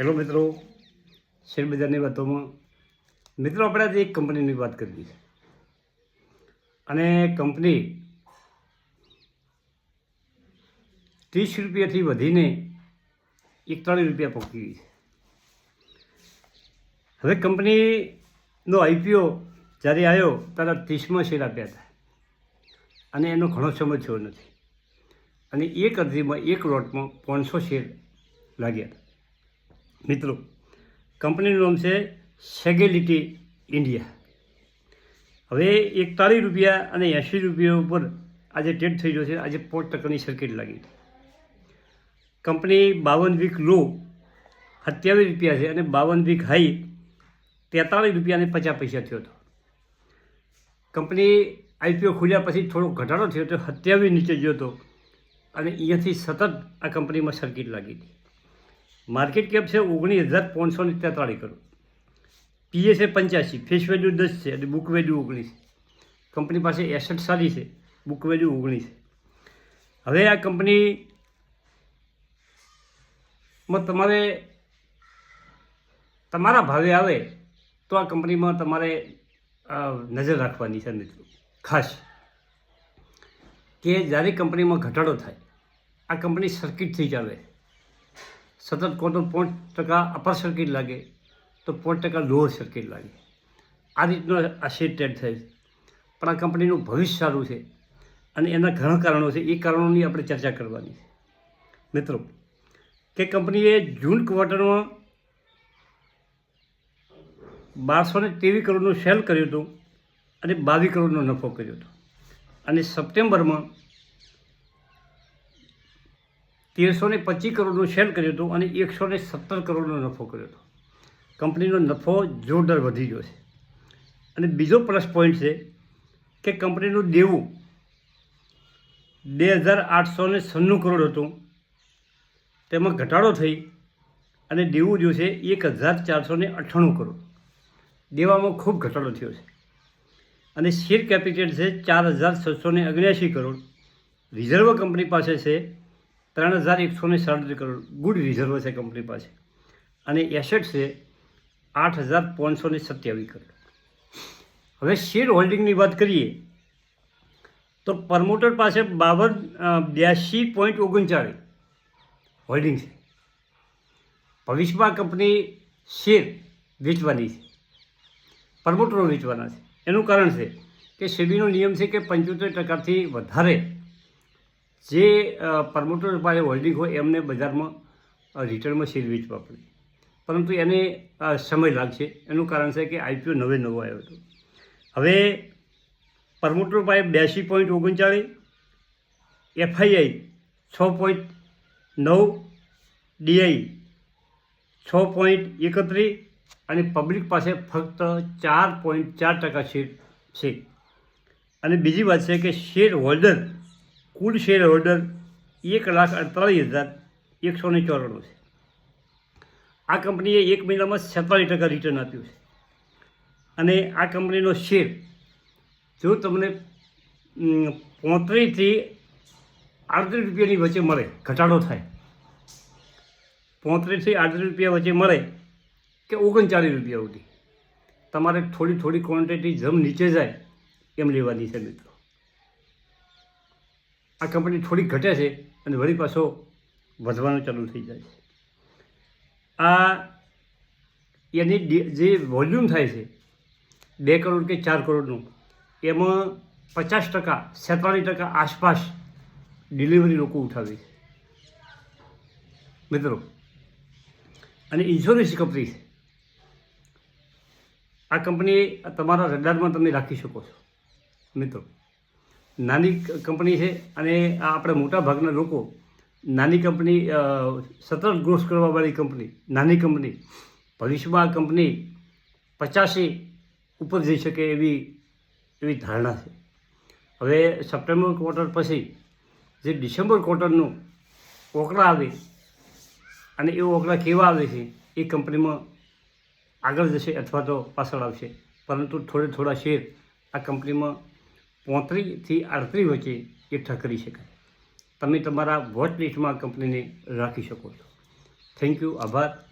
Hello મિત્રો શેરબજારની વાતોમાં. મિત્રો, આપણે આજે એક કંપનીની વાત કરવી છે. અને કંપની ત્રીસ રૂપિયાથી વધીને એકતાળીસ રૂપિયા પહોંચી ગઈ છે. હવે કંપનીનો આઈપીઓ જ્યારે આવ્યો, ત્યારે ત્રીસમાં શેર આપ્યા હતા. અને એનો ઘણો સમય થયો નથી. અને એક અરજીમાં, એક લોટમાં પાંચસો શેર લાગ્યા હતા. મિત્રો, કંપનીનું નામ છે સેગેલિટી ઇન્ડિયા હવે એકતાલીસ રૂપિયા અને એંશી રૂપિયા ઉપર આજે ટ્રેડ થઈ ગયો છે. આજે પાંચ ટકાની સર્કિટ લાગી કંપની બાવન વીક લો સત્યાવીસ રૂપિયા છે અને બાવન વીક હાઈ તેતાલીસ રૂપિયા અને પચાસ પૈસા થયો હતો. કંપની આઈપીઓ ખુલ્યા પછી થોડો ઘટાડો થયો તો સત્યાવીસ નીચે ગયો હતો અને અહીંયાથી સતત આ કંપનીમાં સર્કિટ લાગી હતી. માર્કેટ કેપ છે ઓગણીસ હજાર પાંચસો ને તેતાળીસ કરોડ. પીએ છે પંચ્યાસી, ફેસ વેલ્યુ દસ છે અને બુક વેલ્યુ ઓગણીસ. કંપની પાસે એસેટ સારી છે, બુક વેલ્યુ ઓગણીસ. હવે આ કંપનીમાં તમારે તમારા ભાવે આવે તો આ કંપનીમાં તમારે નજર રાખવાની છે મિત્રો. ખાસ. કે જ્યારે કંપનીમાં ઘટાડો થાય, આ કંપની સર્કિટથી ચાલે. સતત કો તો પાંચ ટકા અપર સર્કિટ લાગે, તો પોઈન્ટ ટકા લોઅર સર્કિટ લાગે. આ રીતનો આ શેર ટ્રેડ થાય છે. પણ આ કંપનીનું ભવિષ્ય સારું છે. અને એના ઘણા કારણો છે. એ કારણોની આપણે ચર્ચા કરવાની છે. મિત્રો, કે કંપનીએ જૂન ક્વાર્ટરમાં બારસો ને ત્રેવીસ કરોડનું સેલ કર્યું હતું અને બાવીસ કરોડનો નફો કર્યો હતો. અને સપ્ટેમ્બરમાં તેરસો ને પચીસ કરોડનું શેર કર્યું હતું અને એકસો ને સત્તર કરોડનો નફો કર્યો હતો. કંપનીનો નફો જોરદાર વધી ગયો છે. અને બીજો પ્લસ પોઈન્ટ છે કે કંપનીનું દેવું બે હજાર આઠસો ને સન્નું કરોડ હતું. તેમાં ઘટાડો થઈ અને દેવું જો છે એક હજાર ચારસો ને અઠ્ઠાણું કરોડ. દેવામાં ખૂબ ઘટાડો થયો છે. અને શેર કેપિટલ છે ચાર હજાર છસો ને કરોડ. રિઝર્વ કંપની પાસે છે ત્રણ હજાર એકસો ને સાડત્રીસ કરોડ ગુડ રિઝર્વ છે કંપની પાસે. અને એસેટ છે આઠ હજાર પાંચસો ને સત્યાવીસ કરોડ. હવે શેર હોલ્ડિંગની વાત કરીએ, તો પ્રમોટર પાસે બાવન બ્યાસી પોઈન્ટ ઓગણચાળીસ હોલ્ડિંગ છે. ભવિષ્યમાં કંપની શેર વેચવાની છે, પ્રમોટરો વેચવાના છે. એનું કારણ છે કે સેબીનો નિયમ છે કે પંચોતેર ટકાથી વધારે જે પ્રમોટર પાસે હોલ્ડિંગ હોય, એમને બજારમાં રિટર્નમાં શેર વેચવા પડે. પરંતુ એને સમય લાગશે. એનું કારણ છે કે આઈપીઓ નવે નવો આવ્યો હતો. હવે, પ્રમોટર પાસે બ્યાસી પોઈન્ટ ઓગણચાળીસ, એફઆઈઆઈ છ પોઈન્ટ નવ, ડીઆઈ છ પોઈન્ટ એકત્રીસ અને પબ્લિક પાસે ફક્ત ચાર પોઈન્ટ ચાર ટકા શેર છે. અને બીજી વાત છે કે શેર હોલ્ડર કુલ શેર હોલ્ડર એક લાખ અડતાલીસ હજાર એકસો ને ચોરાણું છે. આ કંપનીએ એક મહિનામાં છેતાલીસ ટકા રિટર્ન આપ્યું છે. અને આ કંપનીનો શેર જો તમને પોત્રીસથી આડત્રીસ રૂપિયાની વચ્ચે મળે, ઘટાડો થાય. પોત્રીસથી આડત્રીસ રૂપિયા વચ્ચે મળે કે ઓગણચાલીસ રૂપિયા સુધી. તમારે થોડી થોડી ક્વોન્ટિટી જમ નીચે જાય, એમ લેવાની છે મિત્રો. આ કંપની થોડી ઘટે છે અને વળી પાછો વધવાનું ચાલુ થઈ જાય છે. આ એની જે વોલ્યુમ થાય છે, બે કરોડ કે ચાર કરોડનું, એમાં પચાસ ટકા સેતાલીસ ટકા આસપાસ ડિલિવરી લોકો ઉઠાવે છે. મિત્રો, અને ઇન્સ્યોરન્સ કંપની છે. આ કંપની તમારા રડારમાં તમે રાખી શકો છો. મિત્રો નાની કંપની છે અને આ આપણે મોટા ભાગના લોકો નાની કંપની સતત ગ્રોથ કરવાવાળી કંપની, નાની કંપની, ભવિષ્યમાં કંપની પચાસી ઉપર જઈ શકે એવી એવી ધારણા છે. હવે સપ્ટેમ્બર ક્વાર્ટર પછી જે ડિસેમ્બર ક્વાર્ટરનું ઓકળા આવે અને એ ઓકળા કેવા આવે છે એ કંપનીમાં આગળ જશે અથવા તો પાછળ આવશે. પરંતુ થોડે થોડા શેર આ કંપનીમાં પોત્રીસથી આડત્રીસ વચ્ચે એ ઠકરી શકાય. તમે તમારા વોચ લિસ્ટમાં કંપનીને રાખી શકો છો. થેન્ક યુ આભાર.